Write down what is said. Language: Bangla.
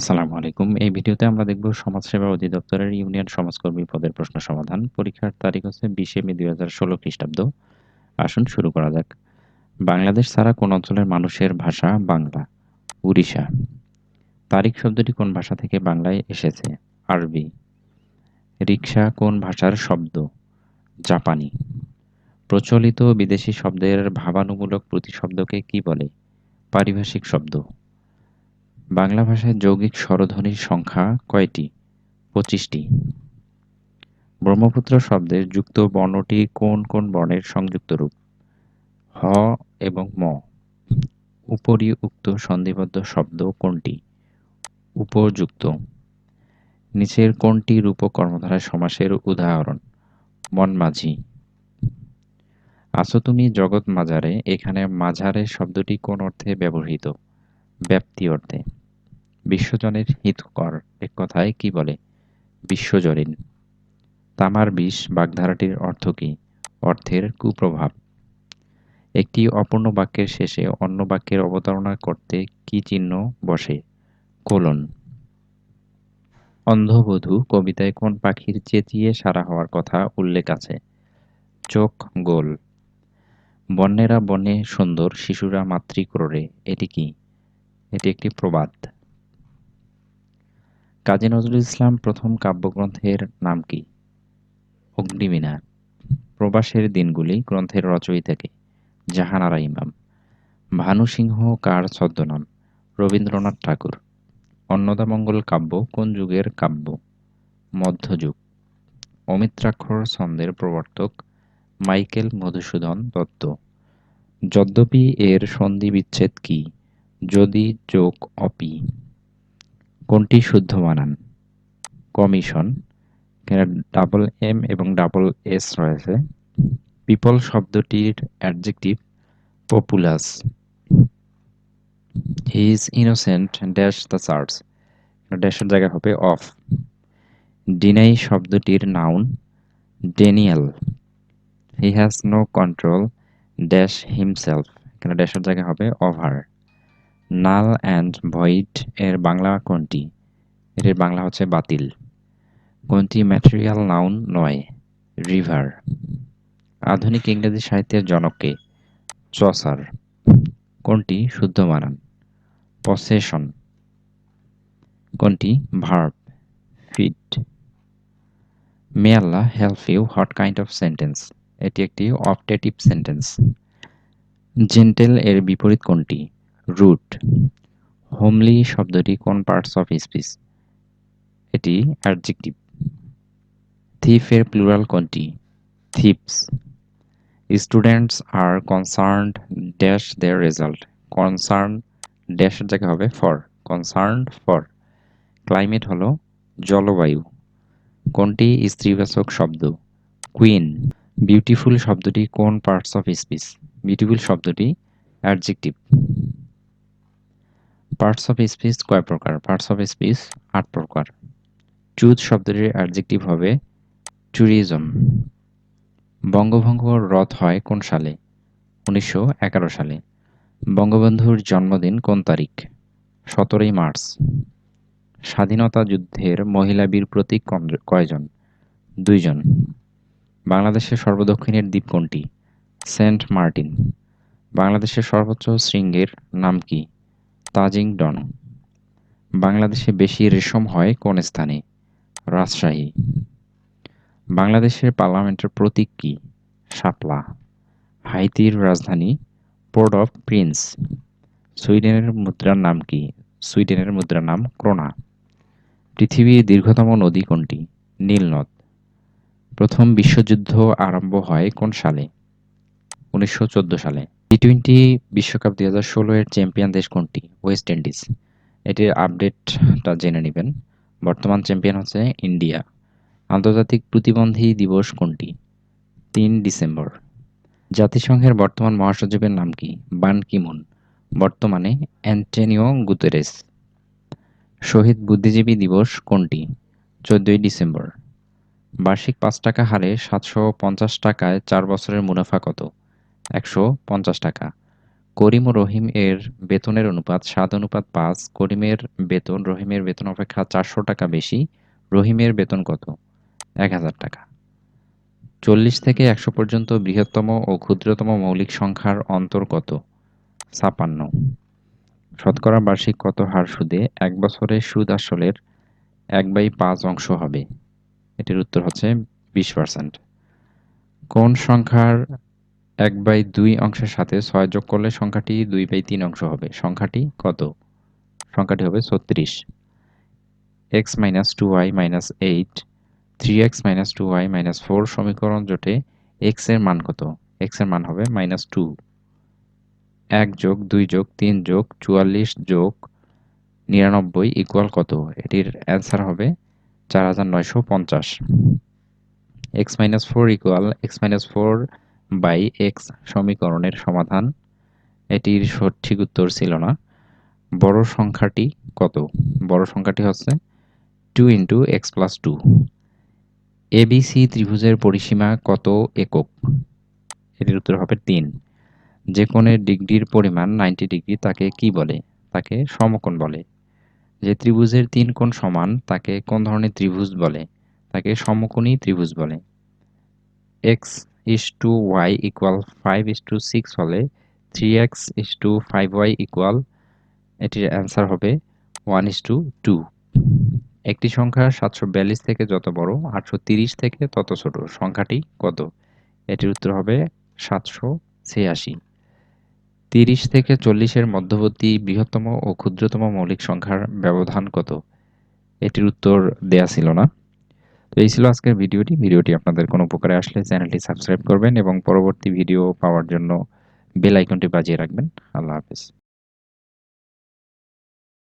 আসসালামু আলাইকুম। এই ভিডিওতে আমরা দেখব সমাজসেবা অধিদপ্তরের ইউনিয়ন সমাজকর্মী পদের প্রশ্ন সমাধান। পরীক্ষার তারিখ হচ্ছে ২০ মে ২০১৬ খ্রিস্টাব্দ। আসুন শুরু করা যাক। বাংলাদেশ ছাড়া কোন অঞ্চলের মানুষের ভাষা বাংলা? উড়িষ্যা। তারিখ শব্দটি কোন ভাষা থেকে বাংলায় এসেছে? আরবি। রিকশা কোন ভাষার শব্দ? জাপানি। প্রচলিত বিদেশি শব্দের ভাবানুমূলক প্রতিশব্দকে কি বলে? পারিভাষিক শব্দ। বাংলা ভাষায় যৌগিক স্বরধ্বনির সংখ্যা কয়টি? পঁচিশটি। ব্রহ্মপুত্র শব্দের যুক্ত বর্ণটি কোন কোন বর্ণের সংযুক্ত রূপ? হ এবং ম। উপরি উক্ত সন্ধিবদ্ধ শব্দ কোনটি? উপযুক্ত। নিচের কোনটি রূপক কর্মধারা সমাসের উদাহরণ? মন মাঝি আছো তুমি জগৎ মাজারে এখানে মাঝারে শব্দটি কোন অর্থে ব্যবহৃত? ব্যাপ্তি অর্থে। বিশ্বজনের হিতকর এক কথায় কি বলে? বিশ্বজনীন। তামার বিষ বাগধারাটির অর্থ কি? অর্থের কুপ্রভাব। একটি অপূর্ণ বাক্যের শেষে অন্য বাক্যের অবতারণা করতে কি চিহ্ন বসে? কোলন। অন্ধবধূ কবিতায় কোন পাখির চেঁচিয়ে সারা হওয়ার কথা উল্লেখ আছে? চোখ গোল। বন্যেরা বনে সুন্দর, শিশুরা মাতৃক্রোড়ে এটি কি? এটি একটি প্রবাদ। কাজী নজরুল ইসলাম প্রথম কাব্যগ্রন্থের নাম কি? অগ্নিবীণা। প্রবাসের দিনগুলি গ্রন্থের রচয়িতাকে জাহানারা ইমাম। ভানু সিংহ কার ছদ্মনাম? রবীন্দ্রনাথ ঠাকুর। অন্নদামঙ্গল কাব্য কোন যুগের কাব্য? মধ্যযুগ। অমিত্রাক্ষর ছন্দের প্রবর্তক মাইকেল মধুসূদন দত্ত। যদ্যপি এর সন্ধি বিচ্ছেদ কি? যদি যোগ অপি। কোনটি শুদ্ধ বানান? কমিশন, এখানে ডাবল এম এবং ডাবল এস রয়েছে। পিপল শব্দটির adjective populous he is innocent dash the church ড্যাশের জায়গায় হবে অফ ডিনাই শব্দটির noun denial he has no control dash himself এখানে ড্যাশের জায়গায় হবে ওভার নাল অ্যান্ড ভয়েড এর বাংলা কোনটি? এর বাংলা হচ্ছে বাতিল। কোনটি ম্যাটেরিয়াল নাউন নয়? রিভার। আধুনিক ইংরেজি সাহিত্যের জনককে। চসার। কোনটি শুদ্ধ বানান পসেশন। কোনটি verb? Fit may Allah help you what kind of sentence? এটি একটি অপটেটিভ সেন্টেন্স। জেন্টেল এর বিপরীত কোনটি? রুট হোমলি শব্দটি কোন পার্টস অফ স্পিচ এটি অ্যাডজেক্টিভ থিফের প্লুরাল কোনটি? Thieves students are concerned dash their result concern ড্যাশের জায়গায় হবে ফর কনসার্নড ফর ক্লাইমেট হলো জলবায়ু। কোনটি? স্ত্রীবাচক শব্দ। কুইন বিউটিফুল শব্দটি কোন পার্টস অফ স্পিচ বিউটিফুল শব্দটি অ্যাডজেক্টিভ পার্টস অফ স্পিচ কয় প্রকার পার্টস অফ স্পিচ আট প্রকার। চুজ শব্দটির অ্যাডজেক্টিভ হবে ট্যুরিজম বঙ্গভঙ্গ রথ হয় কোন সালে? উনিশশো এগারো সালে। বঙ্গবন্ধুর জন্মদিন কোন তারিখ? সতেরোই মার্চ। স্বাধীনতা যুদ্ধের মহিলা বীর প্রতীক কয়জন? দুইজন। বাংলাদেশের সর্বদক্ষিণের দ্বীপ কোনটি? Saint Martin. বাংলাদেশের সর্বোচ্চ শৃঙ্গের নাম কি? তাজিং ডন। বাংলাদেশে বেশি রেশম হয় কোন স্থানে? রাজশাহী। বাংলাদেশের পার্লামেন্টের প্রতীক কি? শাপলা। হাইতির রাজধানী পোর্ট অফ প্রিন্স। সুইডেনের মুদ্রার নাম কি? সুইডেনের মুদ্রার নাম ক্রোনা। পৃথিবীর দীর্ঘতম নদী কোনটি? নীল নদ প্রথম বিশ্বযুদ্ধ আরম্ভ হয় কোন সালে? উনিশশো চোদ্দ সালে। টি টোয়েন্টি বিশ্বকাপ দুই হাজার ষোলো এর চ্যাম্পিয়ন দেশ কোনটি? ওয়েস্ট ইন্ডিজ এটির আপডেটটা জেনে নেবেন। বর্তমান চ্যাম্পিয়ন হচ্ছে ইন্ডিয়া। আন্তর্জাতিক প্রতিবন্ধী দিবস কোনটি? তিন ডিসেম্বর। জাতিসংঘের বর্তমান মহাসচিবের নাম কি? বান কিমুন। বর্তমানে অ্যান্টেনিও গুতেরেস। শহীদ বুদ্ধিজীবী দিবস কোনটি? চোদ্দই ডিসেম্বর। বার্ষিক পাঁচ টাকা হারে সাতশো পঞ্চাশ টাকায় চার বছরের মুনাফা কত? একশো পঞ্চাশ টাকা। করিম ও রহিম এর বেতনের অনুপাত সাত, অনুপাত পাঁচ। করিমের বেতন, রহিমের বেতন অপেক্ষা চারশো টাকা বেশি। রহিমের বেতন কত? এক হাজার টাকা। চল্লিশ থেকে একশো পর্যন্ত বৃহত্তম ও ক্ষুদ্রতম মৌলিক সংখ্যার অন্তর কত? ছাপান্ন শতকরা বার্ষিক কত হার সুদে এক বছরে সুদ আসলের এক বাই পাঁচ অংশ হবে? এটির উত্তর হচ্ছে বিশ পার্সেন্ট কোন সংখ্যার এক বাই দুই অংশের সাথে ছয় যোগ করলে সংখ্যাটি দুই বাই তিন অংশ হবে। সংখ্যাটি কত? সংখ্যাটি হবে ছত্রিশ। X minus two y minus eight three x minus two y minus four সমীকরণ জোটে এক্সের মান কত? এক্সের মান হবে মাইনাস টু এক যোগ দুই যোগ তিন যোগ চুয়াল্লিশ যোগ নিরানব্বই ইকুয়াল কত? এটির অ্যান্সার হবে চার হাজার নয়শো পঞ্চাশ। X minus four equal x minus four by x সমীকরণের সমাধান। এটির সঠিক উত্তর ছিল না। বড় সংখ্যাটি কত? বড় সংখ্যাটি হচ্ছে two into x plus two. A B C ত্রিভুজের পরিসীমা কত একক? এটির উত্তর হবে তিন। যে কোণের ডিগ্রির পরিমাণ নাইনটি ডিগ্রি তাকে কি বলে? তাকে সমকোণ বলে। যে ত্রিভুজের তিন কোণ সমান তাকে কোন ধরনের ত্রিভুজ বলে? তাকে সমকোণী ত্রিভুজ বলে। X is to y equal five is to six হলে three x is to five y equal এটির অ্যান্সার হবে ওয়ান ইস টু টু একটি সংখ্যা সাতশো বিয়াল্লিশ থেকে যত বড়, আটশো তিরিশ থেকে তত ছোট। সংখ্যাটি কত? এটির উত্তর হবে সাতশো ছিয়াশি। তিরিশ থেকে চল্লিশের মধ্যবর্তী বৃহত্তম ও ক্ষুদ্রতম মৌলিক সংখ্যার ব্যবধান কত? এটির উত্তর দেয়া ছিল না। তো এই ছিল আজকের ভিডিওটি। ভিডিওটি আপনাদের কোনো উপকারে আসলে চ্যানেলটি সাবস্ক্রাইব করবেন এবং পরবর্তী ভিডিও পাওয়ার জন্য বেল আইকনটি বাজিয়ে রাখবেন। আল্লাহ হাফেজ।